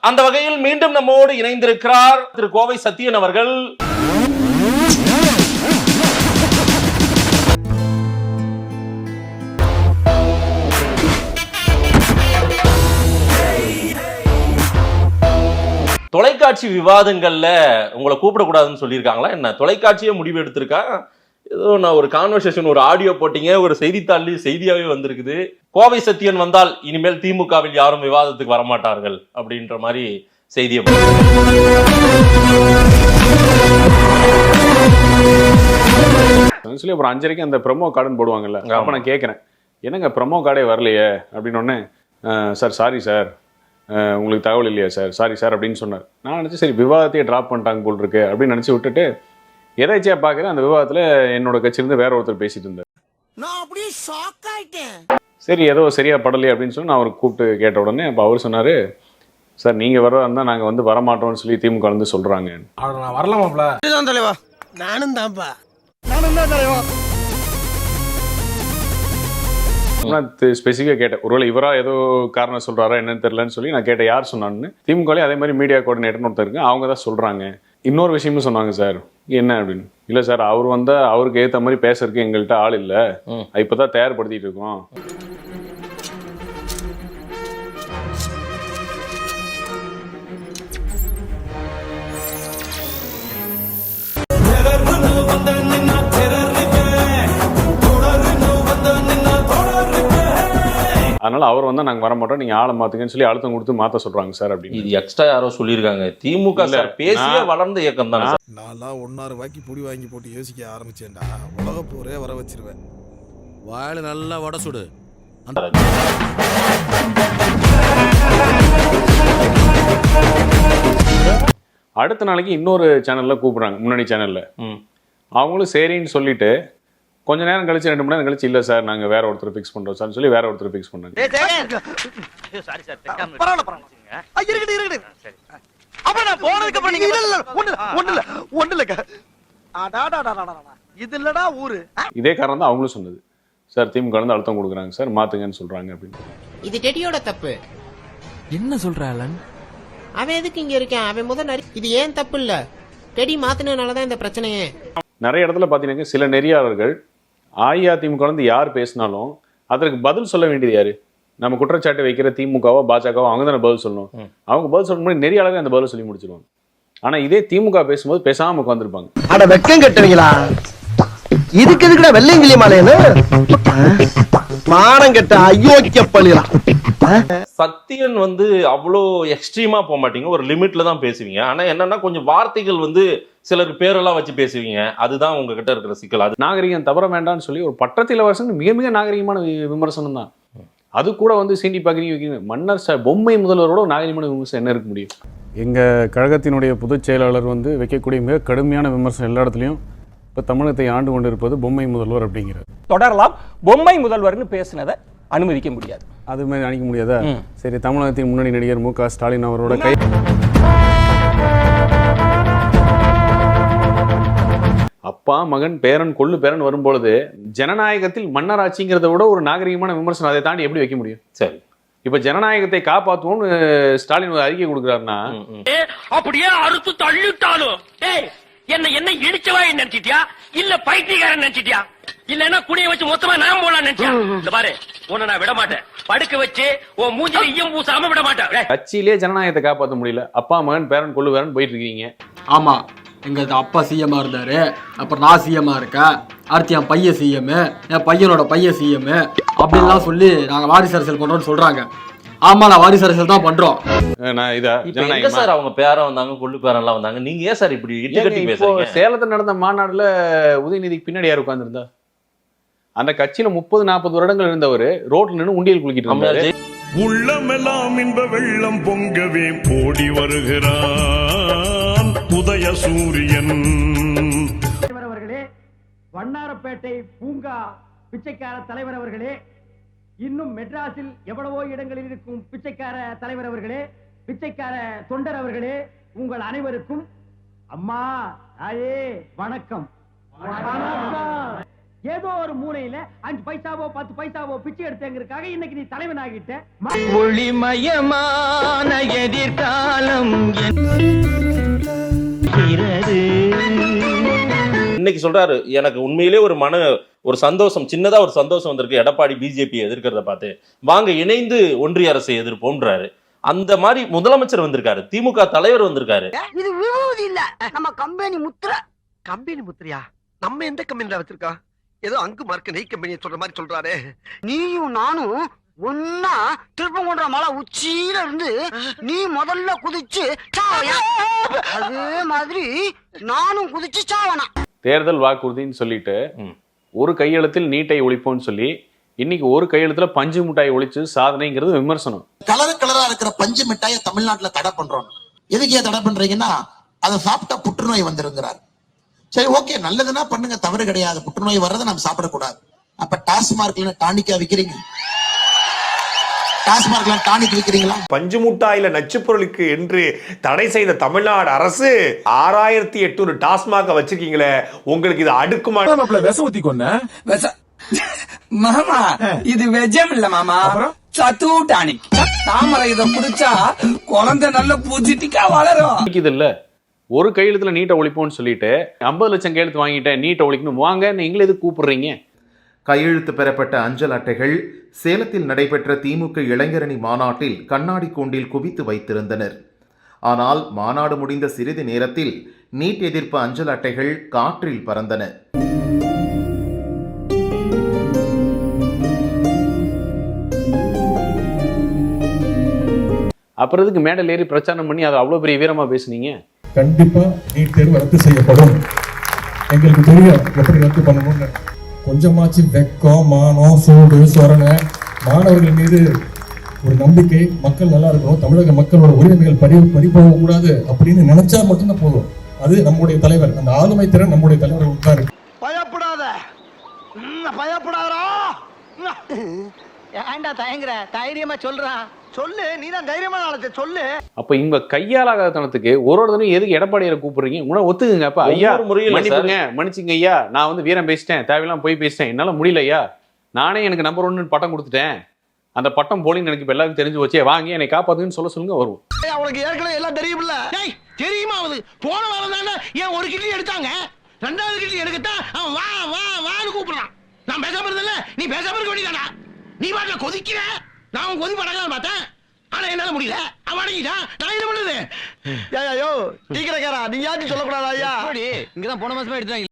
அந்த வகையில் மீண்டும் நம்மோடு இணைந்திருக்கிறார் திரு கோவை சத்தியன் அவர்கள். தொலைக்காட்சி விவாதங்கள்ல உங்களை கூப்பிடக்கூடாதுன்னு சொல்லியிருக்காங்களா? என்ன தொலைக்காட்சியே முடிவு எடுத்திருக்கா? ஏதோ நான் ஒரு கான்வர்சேஷன் ஒரு ஆடியோ போட்டீங்க ஒரு செய்தித்தாள்லயும் செய்தியாவே வந்திருக்குது. கோவை சத்தியன் வந்தால் இனிமேல் திமுகவில் யாரும் விவாதத்துக்கு வரமாட்டார்கள் அப்படின்ற மாதிரி செய்தியை சொல்லி அப்புறம் அஞ்சரைக்கு அந்த ப்ரொமோ கார்டுன்னு போடுவாங்கல்ல. அப்ப நான் கேட்கறேன் என்னங்க ப்ரொமோ கார்டே வரலையே? அப்படின்னு சார் சாரி சார் உங்களுக்கு தகவல் இல்லையா சார் சாரி சார் அப்படின்னு சொன்னார். நான் நினச்சி சரி விவாதத்தையே ட்ராப் பண்ணிட்டாங்க போல் இருக்கு அப்படின்னு நினச்சி விட்டுட்டு எதாச்சியா பார்க்குறேன் அந்த விவாதத்தில் என்னோட கட்சியிலிருந்து வேற ஒருத்தர் பேசிட்டு இருந்தார். நான் அப்படியே ஷாக் ஆயிட்டேன். சரி ஏதோ சரியா படலையே அப்படின்னு சொல்லி நான் அவருக்கு கூப்பிட்டு கேட்ட உடனே அப்போ அவர் சொன்னார் சார் நீங்கள் வர இருந்தால் நாங்கள் வந்து வரமாட்டோம்னு சொல்லி திமுக வந்து சொல்கிறாங்க நான் வரலாமாப்ல இதுதான் தலைவா. நானும் தான்ப்பா. நான் ஸ்பெசிஃபிக்காக கேட்டேன் ஒருவேளை இவரா ஏதோ காரணம் சொல்றாரா என்னன்னு தெரியலன்னு சொல்லி நான் கேட்டேன் யார் சொன்னான்னு? திமுகலே அதே மாதிரி மீடியா கோஆர்டினேட்டர்னு ஒருத்தர் இருக்கு அவங்க தான் சொல்றாங்க. இன்னொரு விஷயமும் சொன்னாங்க சார். என்ன அப்படின்னு? இல்லை சார் அவர் வந்தா அவருக்கு ஏற்ற மாதிரி பேசுறதுக்கு எங்கள்கிட்ட ஆள் இல்லை. ம். இப்போதான் தயார்படுத்திட்டு இருக்கோம். அதனால அவர் வந்தா நாங்க வர மாட்டோம். நீங்க ஆளை மாத்துங்கன்னு சொல்லி அழுத்தம் கொடுத்து மாத்த சொல்றாங்க சார் அப்படின்னு. இது எக்ஸ்ட்ரா யாரோ சொல்லியிருக்காங்க. திமுக சார் பேசியே வளர்ந்த இயக்கம் தானே சார். நான்லாம் ஒன்னாறு ரூபாய்க்கு புடி வாங்கி போட்டு யோசிக்க ஆரம்பிச்சேன்டா. உலக போரே வர வச்சிருவேன். வாயில நல்லா வடை சுடு. அடுத்த நாளைக்கு இன்னொரு சேனல்ல கூப்பிடுறாங்க. முன்னணி சேனல்ல. அவங்களும் சரின்னு சொல்லிட்டு கொஞ்ச நேரம் கழிச்சு ரெண்டு மணி நேரம் கழிச்சு இல்ல சார் நாங்க வேற ஒருத்தர் ஃபிக்ஸ் பண்றோம் சார். சொல்லி வேற ஒருத்தர் ஃபிக்ஸ் பண்ணாங்க பரவாயில்ல பரவாயில்ல. ஆ, இருக்கட்டும் இருக்கட்டும் அப்புறம் நான் போனதுக்கு அப்புறம் நீங்க இல்ல இல்ல ஒண்ணு ஒண்ணு இல்ல ஒண்ணு இல்ல அடாடாடாடாடா இது இல்லடா ஊரு. இதே காரணம் தான் அவங்களும் சொன்னது. சார் திமுக இருந்து அழுத்தம் கொடுக்குறாங்க சார் மாத்துங்கன்னு சொல்றாங்க அப்படின்னு. இது டெடியோட தப்பு. என்ன சொல்ற அலன்? அவன் எதுக்கு இங்க இருக்கான்? அவன் முதல் நரி இது ஏன் தப்பு இல்ல? டெடி மாத்தினதுனாலதான் இந்த பிரச்சனையே. நிறைய இடத்துல பாத்தீங்கன்னா சில நெறியாளர்கள் அஇஅதிமுக இருந்து யார் பேசினாலும் அதற்கு பதில் சொல்ல வேண்டியது யாரு? நம்ம குற்றச்சாட்டு வைக்கிற திமுகவோ பாஜகவோ அவங்க தானே பதில் சொல்லணும். அவங்க பதில் சொல்ல முன்னாடி நெறியாளர்கள் அந்த பதில் சொல்லி முடிச்சிருவாங்க. ஆனா இதே திமுக பேசும்போது பேசாம உட்காந்துருப்பாங்க அட வெக்கம் கட்டுவீங்களா? இதுக்கு எதுக்குடா வெள்ளையங்கிலி மாலையன்னு மானம் கெட்ட அயோக்கிய பள்ளிலாம் சத்தியன் வந்து அவ்வளோ எக்ஸ்ட்ரீமா போக மாட்டீங்க. ஒரு லிமிட்ல தான் பேசுவீங்க. ஆனா என்னன்னா கொஞ்சம் வார்த்தைகள் வந்து சிலருக்கு பேரெல்லாம் வச்சு பேசுவீங்க. அதுதான் உங்ககிட்ட இருக்கிற சிக்கல். அது நாகரிகம் தவற வேண்டாம்னு சொல்லி ஒரு பட்டத்தில் வருஷம் மிக மிக நாகரிகமான விமர்சனம் தான். அது கூட வந்து சீண்டி பார்க்குறீங்க வைக்கிறீங்க மன்னர் ச பொம்மை முதல்வரோட நாகரிகமான விமர்சனம் என்ன இருக்க முடியும்? எங்கள் கழகத்தினுடைய பொதுச் செயலாளர் வந்து வைக்கக்கூடிய மிக கடுமையான விமர்சனம் எல்லா இடத்துலையும் இப்போ தமிழகத்தை ஆண்டு கொண்டிருப்பது பொம்மை முதல்வர் அப்படிங்கிறார். தொடரலாம். பொம்மை முதல்வர்னு பேசுனதை அனுமதிக்க முடியாது. அது மாதிரி அணிக்க முடியாதா? சரி தமிழகத்தின் முன்னணி நடிகர் மு க ஸ்டாலின் அவரோட கை அப்பா மகன் பேரன் கொள்ளு பேரன் வரும்பொழுது ஜனநாயகத்தில் மன்னராட்சிங்கிறத விட ஒரு நாகரிகமான விமர்சனம் அதை தாண்டி எப்படி வைக்க முடியும்? சரி. இப்ப ஜனநாயகத்தை காப்பாற்றுவோம்னு ஸ்டாலின் ஒரு அறிக்கை கொடுக்குறாருன்னா. அப்படியே அறுத்து தள்ளிட்டாலும். என்ன என்ன இடிச்சவா நினைச்சிட்டியா? இல்ல பைத்தியக்காரன் நினைச்சிட்டியா? இல்லன்னா குடிய வச்சு மொத்தமா நான் போலாம் நினைச்சியா? இந்த பாரு உன்னை நான் விட மாட்டேன். படுக்க வச்சு உன் மூஞ்சில ஈயம் பூசாம விட மாட்டேன். கட்சியிலே ஜனநாயகத்தை காப்பாற்ற முடியல. அப்பா மகன் பேரன் கொள்ளு பேரன் போயிட்டு இருக்கீங்க. ஆமா. எங்க அப்பா சிஎம்மா இருந்தாரு. அப்புறம் நான் சிஎம்மா இருக்கேன். அடுத்து என் பையன் சிஎம் என் பையனோட பையன் சிஎம் அப்படின்லாம் சொல்லி நாங்க வாரிசு அரசியல் பண்றோம்னு சொல்றாங்க. ஆமா நான் வாரிசு அரசியல் தான் பண்றோம். நான் இதா எங்க சார் அவங்க பேரன் வந்தாங்க கொள்ளு எல்லாம் வந்தாங்க? நீங்க ஏன் சார் இப்படி இட்டு கட்டி பேசுறீங்க? சேலத்துல நடந்த மாநாடுல உதயநிதிக்கு பின்னாடி யார் உட்கார்ந்திருந்தா அந்த கட்சியில முப்பது நாற்பது வருடங்கள் இருந்தவர் ரோட்ல நின்று உண்டியல் குளிக்கிட்டு இருந்தாரு. உள்ளமெல்லாம் இன்ப வெள்ளம் பொங்கவே போடி வருகிறான் உதய சூரியன். தலைவர் அவர்களே வண்ணாரப்பேட்டை பூங்கா பிச்சைக்கார தலைவர் அவர்களே இன்னும் மெட்ராஸில் எவ்வளவோ இடங்களில் இருக்கும் பிச்சைக்கார தலைவர் அவர்களே பிச்சைக்கார தொண்டர் அவர்களே உங்கள் அனைவருக்கும் அம்மா தாயே வணக்கம். ஏதோ ஒரு மூலையில அஞ்சு பைசாவோ பத்து பைசாவோ பிச்சை எடுத்தேங்கிறதுக்காக இன்னைக்கு நீ தலைவன் ஆகிட்ட ஒளிமயமான எதிர்காலம் இன்னைக்கு சொல்றாரு எனக்கு உண்மையிலே ஒரு மன ஒரு சந்தோஷம் சின்னதா ஒரு சந்தோஷம் வந்திருக்கு எடப்பாடி பிஜேபி எதிர்க்கிறத பார்த்து. வாங்க இணைந்து ஒன்றிய அரசை எதிர்ப்போம்ன்றாரு. அந்த மாதிரி முதலமைச்சர் வந்திருக்காரு திமுக தலைவர் வந்திருக்காரு. இது விபூதி இல்ல. நம்ம கம்பெனி முத்திர. கம்பெனி முத்திரையா? நம்ம எந்த கம்பெனில வச்சிருக்கோம் ஏதோ அங்கு மார்க்க நெய் கம்பெனியை சொல்ற மாதிரி சொல்றாரு. நீயும் நானும் ஒன்னா திருப்பங்குன்ற மலை உச்சியில இருந்து நீ முதல்ல குதிச்சு சாவையா அதே மாதிரி நானும் குதிச்சு சாவனா? தேர்தல் வாக்குறுதின்னு சொல்லிட்டு. ஒரு கையெழுத்தில் நீட்டை ஒழிப்போம்னு சொல்லி இன்னைக்கு ஒரு கையெழுத்துல பஞ்சு மிட்டாய் ஒழிச்சு சாதனைங்கிறது விமர்சனம். கலர் கலரா இருக்கிற பஞ்சு மிட்டாயை தமிழ்நாட்டுல தடை பண்றோம். எதுக்கு ஏன் தடை பண்றீங்கன்னா அதை சாப்பிட்டா புற்றுநோய் வந்துருங்கிறார். சரி ஓகே நல்லதுன்னா பண்ணுங்க தவறு கிடையாது. புற்றுநோய் வர்றதை நம்ம சாப்பிடக்கூடாது. அப்ப டாஸ்மார்க்ல டானிக்கா விக்கிறீங்க. டாஸ்மார்க்ல டானிக் விக்கிறீங்களா பஞ்சு முட்டாயில நச்சுப் பொருளுக்கு என்று தடை செய்த தமிழ்நாடு அரசு ஆறாயிரத்தி எட்நூறு டாஸ்மாக வச்சிருக்கீங்களே உங்களுக்கு இது அடுக்குமா? விச ஊத்தி கொன்ன? மாமா இது வெஜம் இல்ல மாமா சத்து டானிக் தாமரை இத குடிச்சா குழந்தை நல்ல பூஜிட்டிக்கா வளரும். இது இல்ல ஒரு கையெழுத்துல நீட்டை ஒழிப்போம்னு சொல்லிட்டு ஐம்பது லட்சம் கையெழுத்து வாங்கிட்டேன் நீட்டை ஒழிக்கணும். வாங்க நீங்களே எதுக்கு கூப்பிடுறீங்க? கையெழுத்து பெறப்பட்ட அஞ்சல் அட்டைகள் சேலத்தில் நடைபெற்ற திமுக இளைஞரணி மாநாட்டில் கண்ணாடி கூண்டில் குவித்து வைத்திருந்தனர். ஆனால் மாநாடு முடிந்த சிறிது நேரத்தில் நீட் எதிர்ப்பு அஞ்சல் அட்டைகள் காற்றில் பறந்தன. அப்புறம் எதுக்கு மேடையில் ஏறி பிரச்சாரம் பண்ணி அதை அவ்வளவு பெரிய வீரமா பேசுனீங்க? கண்டிப்பா நீட் தேர்வு ரத்து செய்யப்படும். எங்களுக்கு தெரியும் எப்படி ரத்து பண்ணணும்னு. கொஞ்சமாச்சு வெக்கம் மானம் சூடு சொரணை. மாணவர்கள் மீது ஒரு நம்பிக்கை மக்கள் நல்லா இருக்கணும் தமிழக மக்களோட உரிமைகள் பறி பறி போக கூடாது அப்படின்னு நினைச்சா மட்டும்தான் போதும். அது நம்முடைய தலைவர் அந்த ஆளுமை திறன் நம்முடைய தலைவர் உட்காரு. பயப்படாத. பயப்படாதா ஏன்டா தயங்குற தைரியமா சொல்றான் சொல்லு நீ தான் தைரியமா நாளத்தை சொல்லு. அப்ப இவங்க கையாலாகாதனத்துக்கு ஒரு ஒரு தடவை எதுக்கு எடப்பாடியாரை கூப்பிடுறீங்க? உன ஒத்துக்குங்க. அப்ப ஐயா. மன்னிப்புங்க மன்னிச்சுங்க ஐயா. நான் வந்து வீரம் பேசிட்டேன். தேவையில்லாம போய் பேசிட்டேன். என்னால முடியல ஐயா. நானே எனக்கு நம்பர் ஒன்னு பட்டம் கொடுத்துட்டேன். அந்த பட்டம் போலின்னு எனக்கு இப்ப எல்லாருக்கும் தெரிஞ்சு வச்சே வாங்கி என்னை காப்பாத்துன்னு சொல்ல சொல்லுங்க வருவோம். அவனுக்கு ஏற்கனவே எல்லாம் தெரியுமில்ல தெரியுமா அவனுக்கு? போன வாரம் தானே ஏன் ஒரு கிட்லி எடுத்தாங்க? ரெண்டாவது கிட்லி எடுக்கத்தான் அவன் வா வா வான்னு கூப்பிடுறான். நான் பேசாம இருந்தல நீ பேசாம இருக்க வேண்டியதானா நீ பாட்டுல கொதிக்கிற? நான் அவன் கொதி படலாம் பார்த்தேன். ஆனா என்னால முடியல. அவன் அடங்கிட்டான் நான் என்ன பண்ணுது ஐயோ டீக்கடைக்காரா நீ யாரும் சொல்லக்கூடாதா ஐயா? இங்கதான் போன மாசமா எடுத்தாங்க